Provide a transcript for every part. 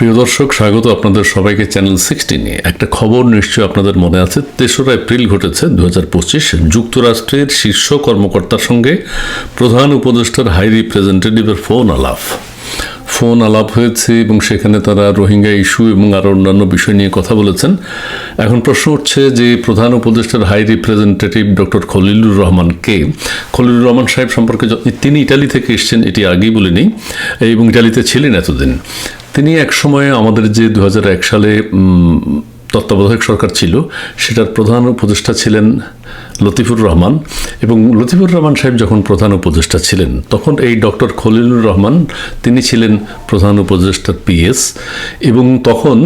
প্রিয় দর্শক, স্বাগত আপনাদের সবাইকে চ্যানেল সিক্সটিনে একটা খবর নিশ্চয়ই আপনাদের মনে আছে। তেসরা এপ্রিল ঘটেছে দু যুক্তরাষ্ট্রের শীর্ষ কর্মকর্তার সঙ্গে প্রধান উপদেষ্টার হাই রিপ্রেজেন্টেটিভের ফোন আলাপ। ফোন আলাপ হয়েছে এবং সেখানে তারা রোহিঙ্গা ইস্যু এবং আরও অন্যান্য বিষয় নিয়ে কথা বলেছেন। এখন প্রশ্ন উঠছে যে প্রধান উপদেষ্টার high representative doctor Khalilur Rahman কে? খলিলুর রহমান সাহেব সম্পর্কে তিনি ইটালি থেকে এসেছেন, এটি আগেই বলে নিই এবং ইটালিতে ছিলেন এতদিন। তিনি এক সময়ে আমাদের যে দু হাজার এক সালে তত্ত্বাবধায়ক সরকার ছিল, সেটার প্রধান উপদেষ্টা ছিলেন লতিফুর রহমান এবং লতিফুর রহমান সাহেব যখন প্রধান উপদেষ্টা ছিলেন, তখন এই ডক্টর খলিলুর রহমান তিনি ছিলেন প্রধান উপদেষ্টার পিএস এবং তখন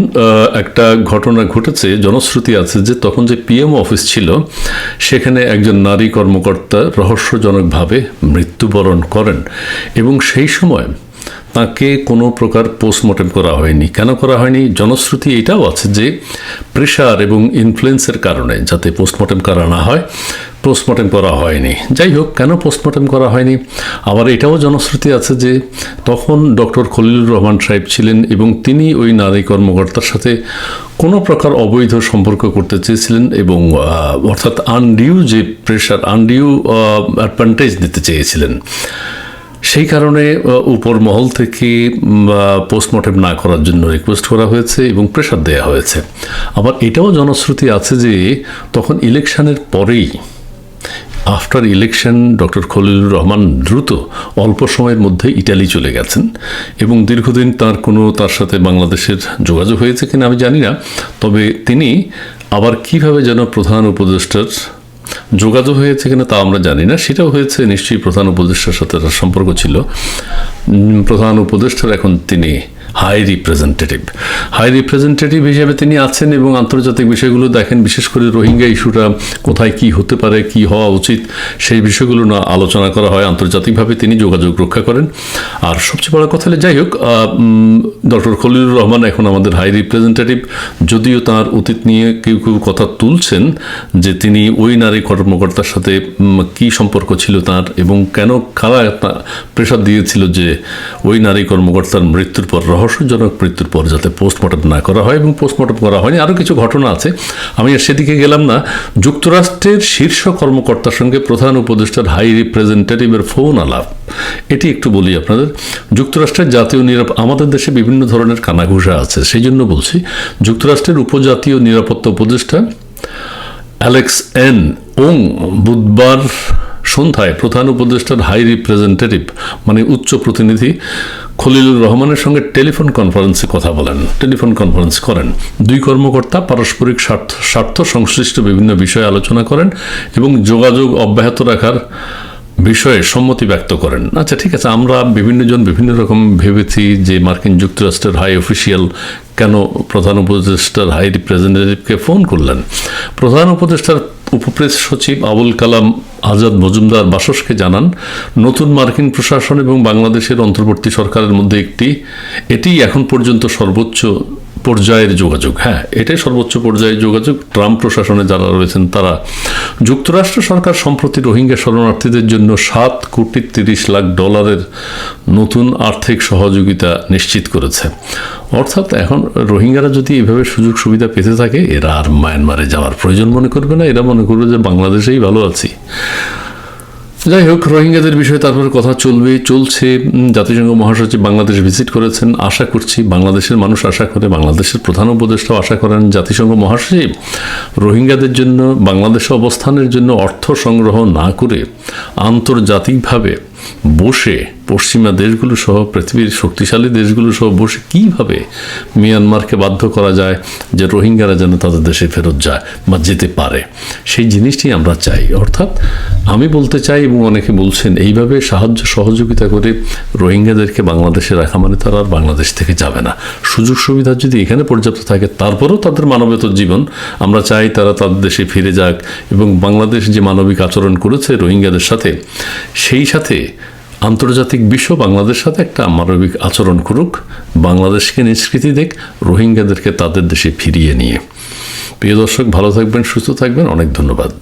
একটা ঘটনা ঘটেছে, জনশ্রুতি আছে যে তখন যে পিএম অফিস ছিল, সেখানে একজন নারী কর্মকর্তা রহস্যজনকভাবে মৃত্যুবরণ করেন এবং সেই সময় তাকে কোনো প্রকার পোস্টমর্টেম করা হয়নি। কেন করা হয়নি? জনশ্রুতি এটাও আছে যে প্রেশার এবং ইনফ্লুয়েন্সের কারণে যাতে পোস্টমর্টেম করা না হয় পোস্টমর্টেম করা হয়নি। যাই হোক, কেন পোস্টমর্টেম করা হয়নি? আবার এটাও জনশ্রুতি আছে যে তখন ডক্টর খলিলুর রহমান সাহেব ছিলেন এবং তিনি ওই নারী কর্মকর্তার সাথে কোনো প্রকার অবৈধ সম্পর্ক করতে চেয়েছিলেন এবং অর্থাৎ আনডিউ যে প্রেশার আনডিউ অ্যাডভান্টেজ দিতে চেয়েছিলেন। সেই কারণে উপর মহল থেকে পোস্টমর্টেম না করার জন্য রিকোয়েস্ট করা হয়েছে এবং প্রেশার দেওয়া হয়েছে। আবার এটাও জনশ্রুতি আছে যে, তখন ইলেকশনের পরেই after election doctor Khalilur Rahman দ্রুত অল্প সময়ের মধ্যে ইটালি চলে গেছেন এবং দীর্ঘদিন তার কোনো, তার সাথে বাংলাদেশের যোগাযোগ হয়েছে কিনা আমি জানি না। তবে তিনি আবার কীভাবে যেন প্রধান উপদেষ্টার যোগাযোগ হয়েছে কিনা তা আমরা জানি না। সেটাও হয়েছে, নিশ্চয়ই প্রধান উপদেষ্টার সাথে সম্পর্ক ছিল। প্রধান উপদেষ্টার এখন তিনি হাই রিপ্রেজেন্টেটিভ হাই রিপ্রেজেন্টেটিভ হিসেবে তিনি আছেন এবং আন্তর্জাতিক বিষয়গুলো দেখেন, বিশেষ করে রোহিঙ্গা ইস্যুটা কোথায় কি হতে পারে, কি হওয়া উচিত, সেই বিষয়গুলো না আলোচনা করা হয়। আন্তর্জাতিকভাবে তিনি যোগাযোগ রক্ষা করেন। আর সবচেয়ে বড় কথা হলে, যাই হোক ডক্টর খলিলুর রহমান এখন আমাদের হাই রিপ্রেজেন্টেটিভ যদিও তার অতীত নিয়ে কেউ কেউ কথা তুলছেন যে তিনি ওই নারী কর্মকর্তার সাথে কি সম্পর্ক ছিল তার এবং কেন কারা প্রেশার দিয়েছিল যে ওই নারী কর্মকর্তার মৃত্যুর পর রহস্যজনক মৃত্যুর পর যাতে পোস্টমর্টম না করা হয় এবং পোস্টমর্টম করা হয়নি আরও কিছু ঘটনা আছে। আমি আর সেদিকে গেলাম না। যুক্তরাষ্ট্রের শীর্ষ কর্মকর্তার সঙ্গে প্রধান উপদেষ্টার হাই রিপ্রেজেন্টেটিভের ফোন আলাপ। এটি একটু বলি আপনাদের। যুক্তরাষ্ট্রের জাতীয় নিরাপ, আমাদের দেশে বিভিন্ন ধরনের কানাঘুষা আছে, সেই জন্য বলছি। যুক্তরাষ্ট্রের উপজাতীয় নিরাপত্তা উপদেষ্টা অ্যালেক্স এন ওং বুধবার সন্ধ্যায় প্রধান উপদেষ্টার হাই রিপ্রেজেন্টেটিভ মানে উচ্চ প্রতিনিধি খলিলুর রহমানের সঙ্গে টেলিফোন কনফারেন্সে কথা বলেন। টেলিফোন কনফারেন্স করেন। দুই কর্মকর্তা পারস্পরিক স্বার্থ স্বার্থ সংশ্লিষ্ট বিভিন্ন বিষয়ে আলোচনা করেন এবং যোগাযোগ অব্যাহত রাখার বিষয়ে সম্মতি ব্যক্ত করেন। আচ্ছা ঠিক আছে, আমরা বিভিন্নজন বিভিন্ন রকম ভেবেছি যে মার্কিন যুক্তরাষ্ট্রের হাই অফিসিয়াল কেন প্রধান উপদেষ্টার হাই রিপ্রেজেন্টেটিভকে ফোন করলেন। প্রধান উপদেষ্টার উপপ্রেস সচিব আবুল কালাম আজাদ মজুমদার বাসসকে জানান, নতুন মার্কিন প্রশাসন এবং বাংলাদেশের অন্তর্বর্তী সরকারের মধ্যে একটি এটি এখন পর্যন্ত সর্বোচ্চ পর্যায়ের যোগাযোগ হ্যাঁ এটাই সর্বোচ্চ পর্যায়ের যোগাযোগ। ট্রাম্প প্রশাসনে যারা রয়েছেন, তারা যুক্তরাষ্ট্র সরকার সম্প্রতি রোহিঙ্গা শরণার্থীদের জন্য সাত কোটি তিরিশ লাখ ডলারের নতুন আর্থিক সহযোগিতা নিশ্চিত করেছে। অর্থাৎ এখন রোহিঙ্গারা যদি এভাবে সুযোগ সুবিধা পেতে থাকে, এরা আর মায়ানমারে যাওয়ার প্রয়োজন মনে করবে না। এরা মনে করবে যে বাংলাদেশেই ভালো আছি। যাই হোক, রোহিঙ্গাদের বিষয়ে তারপর কথা চলবে চলছে। জাতিসংঘ মহাসচিব বাংলাদেশ ভিজিট করেছেন, আশা করছি বাংলাদেশের মানুষ আশা করে, বাংলাদেশের প্রধান উপদেষ্টাও আশা করেন। জাতিসংঘ মহাসচিব, রোহিঙ্গাদের জন্য বাংলাদেশে অবস্থানের জন্য অর্থ সংগ্রহ না করে আন্তর্জাতিকভাবে বসে পশ্চিমা দেশগুলো সহ, পৃথিবীর শক্তিশালী দেশগুলো সহ বসে কীভাবে মিয়ানমারকে বাধ্য করা যায় যে রোহিঙ্গারা যেন তাদের দেশে ফেরত যায় বা যেতে পারে? সেই জিনিসটি আমরা চাই। অর্থাৎ আমি বলতে চাই এবং অনেকে বলছেন, এইভাবে সাহায্য সহযোগিতা করে রোহিঙ্গাদেরকে বাংলাদেশে রাখা মানে তারা আর বাংলাদেশ থেকে যাবে না। সুযোগ সুবিধা যদি এখানে পর্যাপ্ত থাকে, তারপরেও তাদের মানবেতর জীবন আমরা চাই তারা তাদের দেশে ফিরে যাক এবং বাংলাদেশ যে মানবিক আচরণ করেছে রোহিঙ্গাদের সাথে, সেই সাথে আন্তর্জাতিক বিশ্ব বাংলাদেশের সাথে একটা মানবিক আচরণ করুক, বাংলাদেশকে নিষ্কৃতি দেখ রোহিঙ্গাদেরকে তাদের দেশে ফিরিয়ে নিয়ে। প্রিয় দর্শক, ভালো থাকবেন, সুস্থ থাকবেন, অনেক ধন্যবাদ।